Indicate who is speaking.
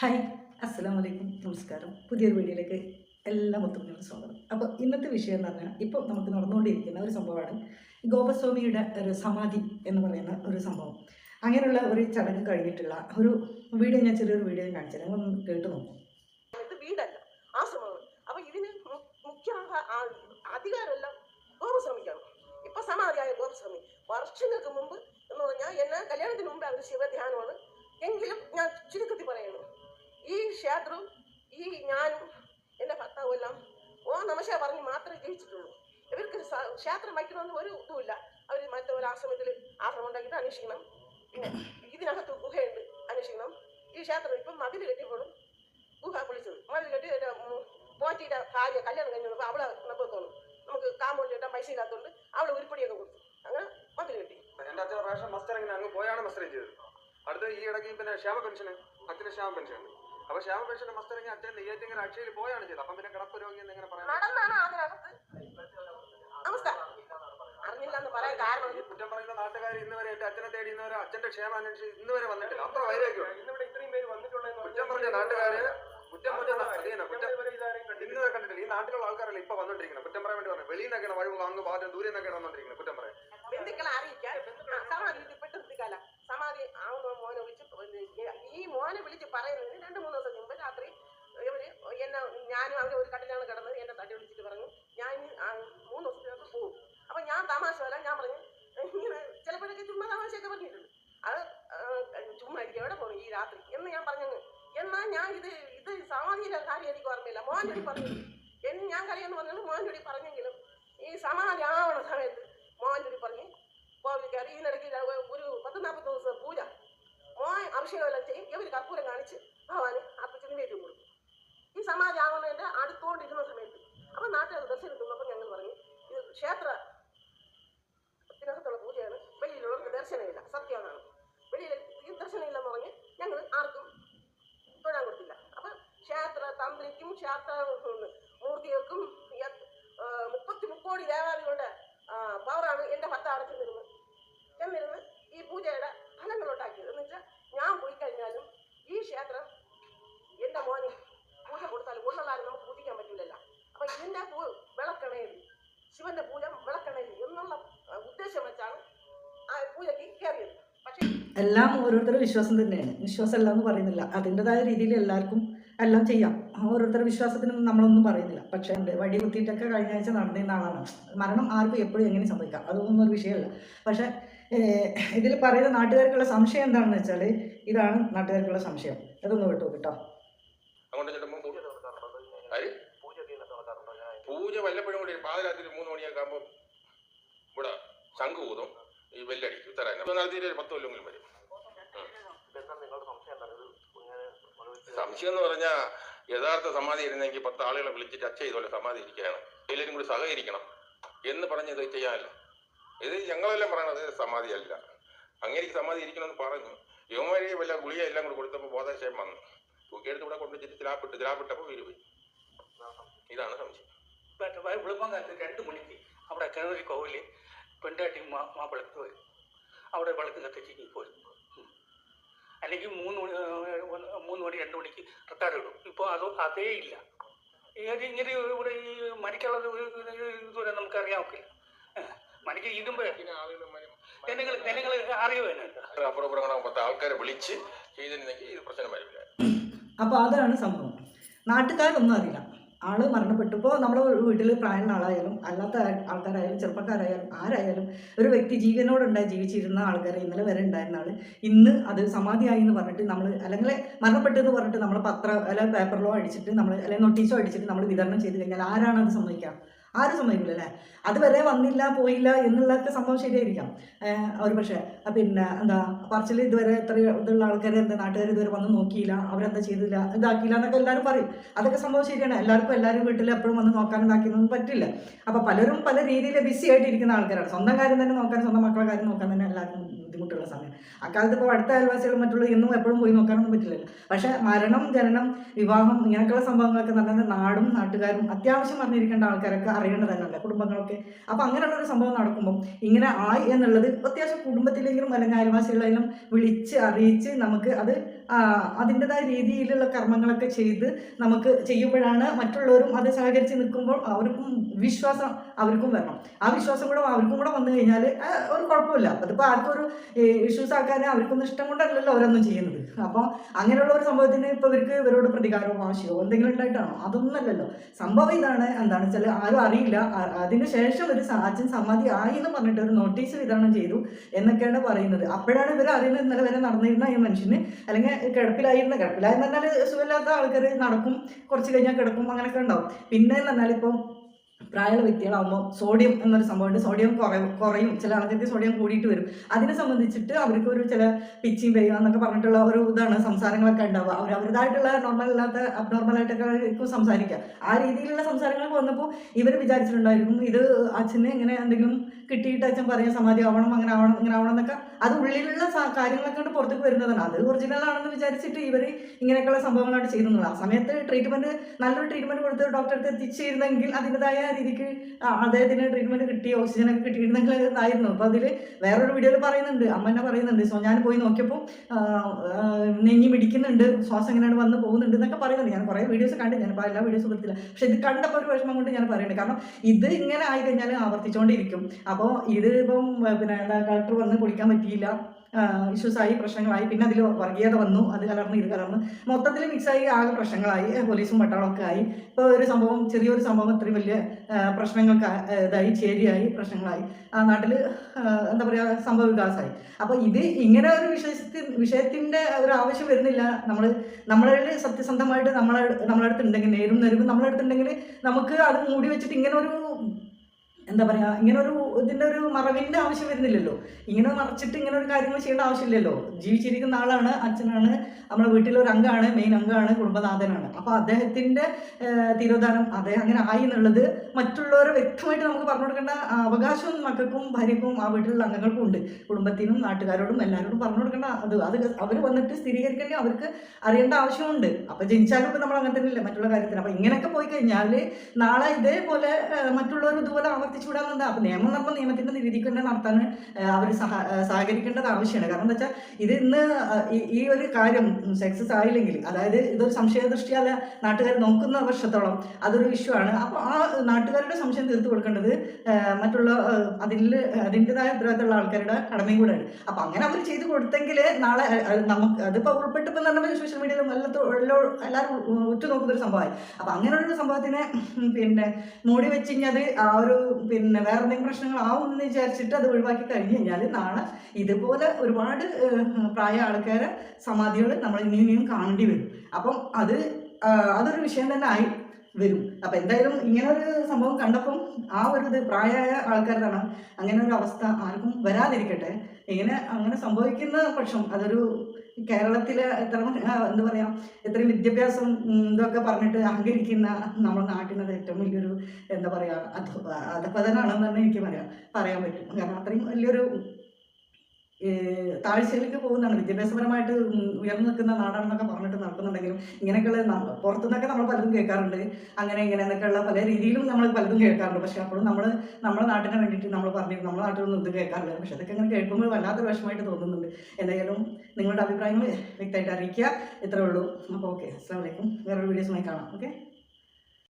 Speaker 1: Hi അസ്സാം വലൈക്കും നമസ്കാരം. പുതിയൊരു വീഡിയോയിലേക്ക് എല്ലാ മുത്തുമണികളും സ്വാഗതം. അപ്പോൾ ഇന്നത്തെ വിഷയം എന്ന് പറഞ്ഞാൽ ഇപ്പോൾ നമുക്ക് നടന്നുകൊണ്ടിരിക്കുന്ന ഒരു സംഭവമാണ് ഗോപസ്വാമിയുടെ ഒരു സമാധി എന്ന് പറയുന്ന ഒരു സംഭവം. അങ്ങനെയുള്ള ഒരു ചടങ്ങ് കഴിഞ്ഞിട്ടുള്ള ഒരു വീഡിയോ ഞാൻ ചെറിയൊരു വീഡിയോ കാണിച്ചു തരാം. ഒന്ന് കേട്ട് നോക്കും.
Speaker 2: വീടല്ല ആശ്രമമാണ്. അപ്പോൾ ഇതിന് മുഖ്യ അധികാരമെല്ലാം ഗോപസ്വാമിക്കാണ് ഇപ്പൊ സമാധിയായ ഗോപസ്വാമി വർഷങ്ങൾക്ക് മുമ്പ് എന്ന് പറഞ്ഞാൽ എന്നെ കല്യാണത്തിന് മുമ്പ് അവർ ശിവധ്യാനമാണ് എങ്കിലും ഞാൻ ചുരുക്കത്തിൽ പറയുന്നു ഈ ക്ഷേത്രവും ഈ ഞാനും എന്റെ ഭർത്താവും എല്ലാം ഓ നമശ പറഞ്ഞ് മാത്രമേ ജയിച്ചിട്ടുള്ളൂ. ഇവർക്ക് ക്ഷേത്രം വയ്ക്കണമെന്ന് ഒരു ഇതുമില്ല. അവർ മറ്റൊരു ആശ്രമത്തിൽ ആശ്രമം ഉണ്ടാക്കിയിട്ട് അന്വേഷിക്കണം. പിന്നെ ഇതിനകത്ത് ഗുഹയുണ്ട് അന്വേഷിക്കണം. ഈ ക്ഷേത്രം ഇപ്പം മതിൽ കെട്ടിയപ്പോഴും ഗുഹ വിളിച്ചത് മതിൽ കെട്ടി പോറ്റിയുടെ ഭാര്യ കല്യാണം കഴിഞ്ഞു വന്നപ്പോൾ അവളെ നമുക്ക് തോന്നും. നമുക്ക് കാമ്പൗണ്ട് കിട്ടാൻ പൈസ ഇല്ലാത്തതുകൊണ്ട് അവളെ ഉരുപ്പടിയൊക്കെ കൊടുത്തു. അങ്ങനെ മതിൽ കെട്ടി.
Speaker 3: എന്റെ അച്ഛൻ പ്രാവശ്യം മസ്റ്റർ അങ്ങ് പോയാണ് മസ്റ്റർ ചെയ്തത്. അടുത്ത ഈ ഇടയ്ക്ക് പിന്നെ ക്ഷേമ പെൻഷന് അച്ഛന് ക്ഷേമ പെൻഷൻ ഉണ്ട് അപ്പൊ മസ്റ്റർ ഇങ്ങനെ അച്ഛൻ നെയ്യാറ്റിങ്ങനെ അക്ഷയിൽ പോയാണ് ചെയ്തത്. അപ്പം പിന്നെ കിടപ്പ് രോഗി എന്ന് എങ്ങനെ പറയാം
Speaker 2: നടന്നാണ് അതിനകത്ത് അവസ്ഥ പറയാൻ കാരണം.
Speaker 3: ഈ കുറ്റം പറയുന്ന നാട്ടുകാർ ഇന്ന് വരെ എന്റെ അച്ഛനെ തേടി ഇന്ന് വരെ അച്ഛന്റെ ക്ഷേമം അന്വേഷിച്ച് ഇന്ന് വരെ വന്നിട്ടില്ല. അത്ര വൈരാഗ്യമാണ് ഇന്നിവിടെ ഇത്രയും പേര് വന്നിട്ടുള്ളത് കുറ്റം പറഞ്ഞ നാട്ടുകാര് കുറ്റം പറഞ്ഞ കുറ്റം ഇന്ന് വരെ കണ്ടിട്ടില്ല. ഈ നാട്ടിലുള്ള ആൾക്കാരല്ല ഇപ്പൊ വന്നോണ്ടിരിക്കുന്നത്. കുറ്റം പറയാൻ വേണ്ടി പറഞ്ഞു വെളിയിൽ നിന്നൊക്കെയാണ് വഴി അങ്ങ് ഭാഗം ദൂരെ നിന്നൊക്കെയാണ് വന്നോണ്ടിരിക്കുന്നത്.
Speaker 2: രാത്രി. എന്ന് ഞാൻ പറഞ്ഞു എന്നാ ഞാൻ ഇത് ഇത് സമാധിയിലെ കാര്യം എനിക്ക് ഓർമ്മയില്ല. മോഹൻജോടി പറഞ്ഞു എന്ന് ഞാൻ കളിയെന്ന് പറഞ്ഞത് മോഹൻജോടി പറഞ്ഞെങ്കിലും ഈ സമാധി ആവണ സമയത്ത് മോഹൻജോടി പറഞ്ഞു കോവിൽ കയറി ഇതിനിടയ്ക്ക് ഒരു ഉം, മൂർത്തികൾക്കും മുപ്പത്തി മുക്കോടി ദേവാദികളുടെ പവറാണ് എന്റെ ഭർത്താവ് അവിടെ ചെന്നിരുന്ന് ഈ പൂജയുടെ ഫലങ്ങൾ ഉണ്ടാക്കിയത്. എന്ന് വെച്ചാൽ ഞാൻ പോയി കഴിഞ്ഞാലും ഈ ക്ഷേത്രം എന്റെ മോന് പൂജ കൊടുത്താലും ഉള്ളതാരും നമുക്ക് പൂജിക്കാൻ പറ്റില്ലല്ലോ അപ്പൊ ഇതിന്റെ പൂ വിളക്കണയിൽ ശിവന്റെ പൂജ വിളക്കണയിൽ എന്നുള്ള ഉദ്ദേശം വെച്ചാണ് ആ പൂജയ്ക്ക് കയറിയത്. പക്ഷേ
Speaker 1: എല്ലാം ഓരോരുത്തരുടെ വിശ്വാസം തന്നെയാണ്. വിശ്വാസം എല്ലാം എന്ന് പറയുന്നില്ല. അതിന്റെതായ രീതിയിൽ എല്ലാവർക്കും എല്ലാം ചെയ്യാം. ഓരോരുത്തരുടെ വിശ്വാസത്തിനും നമ്മളൊന്നും പറയുന്നില്ല. പക്ഷേ ഉണ്ട്. വഴി കുത്തിയിട്ടൊക്കെ കഴിഞ്ഞ ആഴ്ച നടന്നിരുന്ന ആളാണ്. മരണം ആർക്കും എപ്പോഴും എങ്ങനെ സംഭവിക്കാം? അതൊന്നും ഒരു വിഷയമല്ല. പക്ഷേ ഇതിൽ പറയുന്ന നാട്ടുകാർക്കുള്ള സംശയം എന്താണെന്ന് വെച്ചാൽ ഇതാണ് നാട്ടുകാർക്കുള്ള സംശയം. അതൊന്ന് വിട്ടു കേട്ടോ
Speaker 4: പൂജ വല്ലപ്പോഴും കൂടി പാതിരാത്രി മൂന്ന് മണിയൊക്കെ ആകുമ്പോൾ ഇവിടെ ശംഖ് ഊതും. ഈ വെല്ലടിക്കും ഒരു പത്ത് കൊല്ലെങ്കിലും വരും. സംശയം എന്ന് പറഞ്ഞാൽ യഥാർത്ഥ സമാധി ഇരുന്നെങ്കിൽ പത്ത് ആളുകളെ വിളിച്ചിട്ട് അച്ഛ ഇതുപോലെ സമാധി ഇരിക്കുകയാണ്. എല്ലാവരും കൂടി സഹകരിക്കണം എന്ന് പറഞ്ഞ് ഇത് ചെയ്യാനല്ല ഇത് ഞങ്ങളെല്ലാം പറയണത് സമാധിയല്ല അങ്ങനെ സമാധി ഇരിക്കണമെന്ന് പറഞ്ഞു. യുവമാരി വല്ല ഗുളിക എല്ലാം കൂടി കൊടുത്തപ്പോൾ ബോധശയം വന്നു. തൂക്കിയെടുത്ത് ഇവിടെ കൊണ്ടുവച്ചിട്ട് ചിലാപ്പിട്ട് ചിലാപ്പിട്ടപ്പോൾ വീട് പോയി. ഇതാണ് സംശയം.
Speaker 5: രണ്ട് മണിക്ക് അവിടെ കിണറി കോവിൽ പെണ്ടാട്ടി മാ മാപ്പിളക്ക് പോയി. അവിടെ വിളക്ക് കത്തിച്ച് ഉം. അല്ലെങ്കിൽ മൂന്ന് മണി മൂന്ന് മണി രണ്ട് മണിക്ക് റിട്ടയർ ഇടും ഇപ്പോൾ അത് അതേ ഇല്ല. ഇങ്ങനെ ഇവിടെ ഈ ഒരു ഇതുവരെ നമുക്ക് അറിയാൻ ഒക്കില്ല മണിക്ക്
Speaker 4: ഇടുമ്പോ
Speaker 5: ജനങ്ങൾ ജനങ്ങൾ അറിയുമോ
Speaker 4: ആൾക്കാരെ വിളിച്ച് ചെയ്തിരുന്നെങ്കിൽ ഇത് പ്രശ്നം വരില്ല
Speaker 1: അപ്പോൾ അതാണ് സംഭവം. നാട്ടുകാരൊന്നും അറിയില്ല. ആൾ മരണപ്പെട്ടപ്പോൾ നമ്മൾ വീട്ടിൽ പ്രായമുള്ള ആളായാലും അല്ലാത്ത ആൾക്കാരായാലും ചെറുപ്പക്കാരായാലും ആരായാലും ഒരു വ്യക്തി ജീവനോടുണ്ടായി ജീവിച്ചിരുന്ന ആൾക്കാർ ഇന്നലെ വരെ ഉണ്ടായിരുന്ന ആൾ ഇന്ന് അത് സമാധിയായി എന്ന് പറഞ്ഞിട്ട് നമ്മൾ അല്ലെങ്കിൽ മരണപ്പെട്ടു എന്ന് പറഞ്ഞിട്ട് നമ്മൾ പത്രം അല്ലെങ്കിൽ പേപ്പറിലോ അടിച്ചിട്ട് നമ്മൾ അല്ലെങ്കിൽ നോട്ടീസോ അടിച്ചിട്ട് നമ്മൾ വിതരണം ചെയ്ത് കഴിഞ്ഞാൽ ആരാണ് അത് സമ്മതിക്കുക? ആരും സമ്മതിക്കില്ല അല്ലേ അതുവരെ വന്നില്ല പോയില്ല എന്നുള്ളതൊക്കെ സംഭവം ശരിയായിരിക്കാം. ഒരു പക്ഷേ പിന്നെ എന്താ പറച്ചിൽ ഇതുവരെ ഇത്ര ഇതുള്ള ആൾക്കാർ എന്താ നാട്ടുകാർ ഇതുവരെ വന്ന് നോക്കിയില്ല അവരെന്താ ചെയ്തില്ല ഇതാക്കിയില്ല എന്നൊക്കെ എല്ലാവരും പറയും. അതൊക്കെ സംഭവം ശരിയാണ്. എല്ലാവർക്കും എല്ലാവരും വീട്ടിൽ എപ്പോഴും വന്ന് നോക്കാൻ ഇതാക്കിയൊന്നും പറ്റില്ല. അപ്പോൾ പലരും പല രീതിയിൽ ബിസി ആയിട്ടിരിക്കുന്ന ആൾക്കാരാണ്. സ്വന്തം കാര്യം തന്നെ നോക്കാൻ സ്വന്തം മക്കളുടെ കാര്യം നോക്കാൻ തന്നെ എല്ലാവർക്കും ബുദ്ധിമുട്ടുള്ള സമയം. അക്കാലത്ത് ഇപ്പോൾ അടുത്ത അയൽവാസികളും മറ്റുള്ള എന്നും എപ്പോഴും പോയി നോക്കാനൊന്നും പറ്റില്ലല്ലോ. പക്ഷേ മരണം ജനനം വിവാഹം ഇങ്ങനെയൊക്കെയുള്ള സംഭവങ്ങളൊക്കെ നല്ല നാടും നാട്ടുകാരും അത്യാവശ്യം അറിഞ്ഞിരിക്കേണ്ട ആൾക്കാരൊക്കെ അറിയേണ്ടത് തന്നെയല്ലേ കുടുംബങ്ങളൊക്കെ? അപ്പോൾ അങ്ങനെയുള്ള ഒരു സംഭവം നടക്കുമ്പോൾ ഇങ്ങനെ ആയി എന്നുള്ളത് അത്യാവശ്യം കുടുംബത്തിലെങ്കിലും അല്ലെങ്കിൽ അയൽവാസികളെങ്കിലും വിളിച്ച് അറിയിച്ച് നമുക്ക് അത് അതിന്റെതായ രീതിയിലുള്ള കർമ്മങ്ങളൊക്കെ ചെയ്ത് നമുക്ക് ചെയ്യുമ്പോഴാണ് മറ്റുള്ളവരും അത് സഹകരിച്ച് നിൽക്കുമ്പോൾ അവർക്കും വിശ്വാസം അവർക്കും വരണം. ആ വിശ്വാസം കൂടെ അവർക്കും കൂടെ വന്നു കഴിഞ്ഞാൽ ഒരു കുഴപ്പമില്ല. അതിപ്പോൾ ആർക്കും ഒരു ഇഷ്യൂസ് ആക്കാൻ അവർക്കൊന്നും ഇഷ്ടം കൊണ്ടല്ലല്ലോ അവരൊന്നും ചെയ്യുന്നത്. അപ്പോൾ അങ്ങനെയുള്ള ഒരു സംഭവത്തിന് ഇപ്പോൾ ഇവർക്ക് ഇവരോട് പ്രതികാരമോ ആവശ്യമോ എന്തെങ്കിലും ഉണ്ടായിട്ടാണോ? അതൊന്നുമല്ലല്ലോ സംഭവം ഇതാണ്. എന്താണെന്ന് വെച്ചാൽ ആരും അറിയില്ല. അതിനുശേഷം അതിന് ഒരു അച്ഛൻ സമാധി ആയി എന്ന് പറഞ്ഞിട്ട് ഒരു നോട്ടീസ് വിതരണം ചെയ്തു എന്നൊക്കെയാണ് പറയുന്നത്. അപ്പോഴാണ് ഇവർ അറിയുന്നത് ഇന്നലെ വരെ നടന്നിരുന്ന ഈ മനുഷ്യന് അല്ലെങ്കിൽ കിടപ്പിലായിരുന്ന കിടപ്പിലായെന്ന് പറഞ്ഞാൽ സുഖമില്ലാത്ത ആൾക്കാർ നടക്കും കുറച്ച് കഴിഞ്ഞാൽ കിടക്കും അങ്ങനെയൊക്കെ ഉണ്ടാവും. പിന്നെ എന്ന് പറഞ്ഞാൽ ഇപ്പോൾ പ്രായമുള്ള വ്യക്തികളാകുമ്പോൾ സോഡിയം എന്നൊരു സംഭവമുണ്ട്. സോഡിയം കുറയും കുറയും. ചില ആൾക്കാർക്ക് സോഡിയം കൂടിയിട്ട് വരും. അതിനെ സംബന്ധിച്ചിട്ട് അവർക്ക് ഒരു ചില പിച്ചിങ് പെയ്യുക എന്നൊക്കെ പറഞ്ഞിട്ടുള്ള ഒരു ഇതാണ് സംസാരങ്ങളൊക്കെ ഉണ്ടാവുക. അവർ അവരുടേതായിട്ടുള്ള നോർമൽ അല്ലാത്ത അബ്നോർമൽ ആയിട്ടൊക്കെ സംസാരിക്കുക. ആ രീതിയിലുള്ള സംസാരങ്ങളൊക്കെ വന്നപ്പോൾ ഇവർ വിചാരിച്ചിട്ടുണ്ടായിരിക്കും ഇത് അച്ഛന് ഇങ്ങനെ എന്തെങ്കിലും കിട്ടിയിട്ട് അച്ഛൻ പറഞ്ഞ സമാധി ആവണം അങ്ങനെ ആവണം ഇങ്ങനെ ആവണം എന്നൊക്കെ. അത് ഉള്ളിലുള്ള കാര്യങ്ങളൊക്കെ കൊണ്ട് പുറത്തേക്ക് വരുന്നതാണ്. അത് ഒറിജിനൽ ആണെന്ന് വിചാരിച്ചിട്ട് ഇവർ ഇങ്ങനെയൊക്കെയുള്ള സംഭവങ്ങളാണ് ചെയ്യുന്നത് ആ സമയത്ത് ട്രീറ്റ്മെന്റ് നല്ലൊരു ട്രീറ്റ്മെന്റ് കൊടുത്ത് ഡോക്ടറെ അടുത്ത് എത്തിച്ചിരുന്നെങ്കിൽ അതിന്റെതായ ആ അദ്ദേഹത്തിന് ട്രീറ്റ്മെന്റ് കിട്ടി ഓക്സിജനൊക്കെ കിട്ടിയിരുന്നെങ്കിൽ ഇതായിരുന്നു അപ്പോൾ അതിൽ വേറൊരു വീഡിയോയിൽ പറയുന്നുണ്ട്. അമ്മ എന്നെ പറയുന്നുണ്ട്. സോ ഞാൻ പോയി നോക്കിയപ്പോൾ നെഞ്ഞി മിടിക്കുന്നുണ്ട്. ശ്വാസം എങ്ങനെയാണ് വന്ന് പോകുന്നുണ്ട് എന്നൊക്കെ പറയുന്നുണ്ട്. ഞാൻ കുറേ വീഡിയോസ് കണ്ടു. ഞാൻ എല്ലാ വീഡിയോസും കൊടുത്തില്ല പക്ഷെ ഇത് കണ്ടപ്പോൾ ഒരു വിഷമം കൊണ്ട് ഞാൻ പറയുന്നുണ്ട്. കാരണം ഇത് ഇങ്ങനെ ആയി കഴിഞ്ഞാൽ ആവർത്തിച്ചുകൊണ്ടിരിക്കും അപ്പോൾ ഇത് ഇപ്പം പിന്നെ എന്താ വന്ന് കുളിക്കാൻ പറ്റിയില്ല. ഇഷ്യൂസ് ആയി പ്രശ്നങ്ങളായി. പിന്നെ അതിൽ വർഗീയത വന്നു അത് കലർന്ന് ഇത് കലർന്ന്. മൊത്തത്തിൽ മിക്സായി ആകെ പ്രശ്നങ്ങളായി. പോലീസും പട്ടാളമൊക്കെ ആയി. ഇപ്പോൾ ഒരു സംഭവം ചെറിയൊരു സംഭവം ഇത്രയും വലിയ പ്രശ്നങ്ങൾക്ക് ഇതായി ചേരിയായി പ്രശ്നങ്ങളായി. ആ നാട്ടിൽ എന്താ പറയുക സംഭവ വികാസമായി അപ്പോൾ ഇത് ഇങ്ങനെ ഒരു വിഷയത്തിൽ വിഷയത്തിന്റെ ഒരു ആവശ്യം വരുന്നില്ല. നമ്മൾ നമ്മളിൽ സത്യസന്ധമായിട്ട് നമ്മളെ നമ്മളടുത്തുണ്ടെങ്കിൽ നേരും നേരും നമ്മളെ അടുത്തുണ്ടെങ്കിൽ നമുക്ക് അത് മൂടി വെച്ചിട്ട് ഇങ്ങനെ ഒരു എന്താ പറയുക ഇങ്ങനെ ഒരു ഇതിന്റെ ഒരു മറവിന്റെ ആവശ്യം വരുന്നില്ലല്ലോ. ഇങ്ങനെ മറച്ചിട്ട് ഇങ്ങനെ ഒരു കാര്യങ്ങൾ ചെയ്യേണ്ട ആവശ്യമില്ലല്ലോ. ജീവിച്ചിരിക്കുന്ന ആളാണ് അച്ഛനാണ് നമ്മുടെ വീട്ടിലെ ഒരു അംഗമാണ് മെയിൻ അംഗമാണ് കുടുംബനാഥനാണ്. അപ്പോൾ അദ്ദേഹത്തിന്റെ തിരോധാനം അദ്ദേഹം അങ്ങനെ ആയി എന്നുള്ളത് മറ്റുള്ളവരെ വ്യക്തമായിട്ട് നമുക്ക് പറഞ്ഞു കൊടുക്കേണ്ട അവകാശവും മക്കൾക്കും ഭാര്യക്കും ആ വീട്ടിലുള്ള അംഗങ്ങൾക്കും ഉണ്ട്. കുടുംബത്തിനും നാട്ടുകാരോടും എല്ലാവരോടും പറഞ്ഞു കൊടുക്കേണ്ട അത് അത് അവർ വന്നിട്ട് സ്ഥിരീകരിക്കേണ്ടി അവർക്ക് അറിയേണ്ട ആവശ്യമുണ്ട്. അപ്പോൾ ജനിച്ചാലും ഇപ്പം നമ്മൾ അങ്ങനെ തന്നെയല്ലേ മറ്റുള്ള കാര്യത്തിൽ അപ്പോൾ ഇങ്ങനെയൊക്കെ പോയി കഴിഞ്ഞാൽ നാളെ ഇതേപോലെ മറ്റുള്ളവർ ഇതുപോലെ ആവർത്തിച്ചു വിടാന്നുണ്ട് അപ്പോൾ നിയമം നമ്മൾ നിയമത്തിന്റെ നിരീതി തന്നെ നടത്താൻ അവർ സഹ സഹകരിക്കേണ്ടത് ആവശ്യമാണ്. കാരണം എന്താ വെച്ചാൽ ഇത് ഇന്ന് ഈ- ഒരു കാര്യം സക്സസ് ആയില്ലെങ്കിൽ അതായത് ഇതൊരു സംശയദൃഷ്ടിയാൽ നാട്ടുകാർ നോക്കുന്ന വർഷത്തോളം അതൊരു ഇഷ്യൂ ആണ് അപ്പോൾ ആ നാട്ടുകാരുടെ സംശയം തീർത്തു കൊടുക്കേണ്ടത് മറ്റുള്ള അതിൽ അതിന്റെതായ ഉത്തരവാദിത്തമുള്ള ആൾക്കാരുടെ കടമയും കൂടെയാണ്. അപ്പം അങ്ങനെ അവർ ചെയ്തു കൊടുത്തെങ്കിൽ നാളെ നമുക്ക് അതിപ്പോൾ ഉൾപ്പെട്ടിപ്പോൾ എന്ന് പറഞ്ഞാൽ സോഷ്യൽ മീഡിയയിലും എല്ലാത്തും എല്ലാവരും ഉ- ഉറ്റുനോക്കുന്ന ഒരു സംഭവമായി അപ്പം അങ്ങനെയുള്ള സംഭവത്തിനെ പിന്നെ മൂടി വെച്ച് കഴിഞ്ഞാൽ ആ ഒരു പിന്നെ വേറെ എന്തെങ്കിലും പ്രശ്നങ്ങളാവും എന്ന് വിചാരിച്ചിട്ട് അത് ഒഴിവാക്കി കഴിഞ്ഞ് കഴിഞ്ഞാൽ നാളെ ഇതുപോലെ ഒരുപാട് പ്രായ ആൾക്കാരെ സമാധികൾ നമ്മൾ ഇനിയും ഇനിയും കാണേണ്ടി വരും. അപ്പം അത് അതൊരു വിഷയം തന്നെ ആയി വരും. അപ്പം എന്തായാലും ഇങ്ങനെ ഒരു സംഭവം കണ്ടപ്പം ആ ഒരു ഇത് പ്രായമായ ആൾക്കാരാണ് അങ്ങനെ ഒരു അവസ്ഥ ആർക്കും വരാതിരിക്കട്ടെ. ഇങ്ങനെ അങ്ങനെ സംഭവിക്കുന്ന പക്ഷം അതൊരു കേരളത്തിലെ എത്ര എന്താ പറയാ എത്രയും വിദ്യാഭ്യാസം ഇതൊക്കെ പറഞ്ഞിട്ട് അഹങ്കരിക്കുന്ന നമ്മുടെ നാട്ടിനത് ഏറ്റവും വലിയൊരു എന്താ പറയാ അധ അധപതനാണെന്ന് തന്നെ എനിക്ക് പറയാം പറയാൻ പറ്റും. കാരണം അത്രയും വലിയൊരു താഴ്ചയിലേക്ക് പോകുന്നതാണ്. വിദ്യാഭ്യാസപരമായിട്ട് ഉയർന്നു നിൽക്കുന്ന നാടാണെന്നൊക്കെ പറഞ്ഞിട്ട് നടക്കുന്നുണ്ടെങ്കിലും ഇങ്ങനെയൊക്കെയുള്ള പുറത്തുനിന്നൊക്കെ നമ്മൾ പലതും കേൾക്കാറുണ്ട്. അങ്ങനെ ഇങ്ങനെ എന്നൊക്കെയുള്ള പല രീതിയിലും നമ്മൾ പലതും കേൾക്കാറുണ്ട്. പക്ഷെ അപ്പോഴും നമ്മൾ നമ്മുടെ നാട്ടിനെ വേണ്ടിയിട്ട് നമ്മൾ പറഞ്ഞു നമ്മുടെ നാട്ടിലൊന്നും ഇത് കേൾക്കാറില്ല. പക്ഷെ അതൊക്കെ അങ്ങനെ കേൾക്കുമ്പോൾ വല്ലാത്തൊരു വിഷമമായിട്ട് തോന്നുന്നുണ്ട്. എന്തായാലും നിങ്ങളുടെ അഭിപ്രായങ്ങൾ വ്യക്തമായിട്ട് അറിയിക്കുക. ഇത്രേ ഉള്ളൂ. അപ്പോൾ ഓക്കെ. അസ്സാം വലൈക്കും വേറൊരു വീഡിയോസുമായി കാണാം. ഓക്കെ?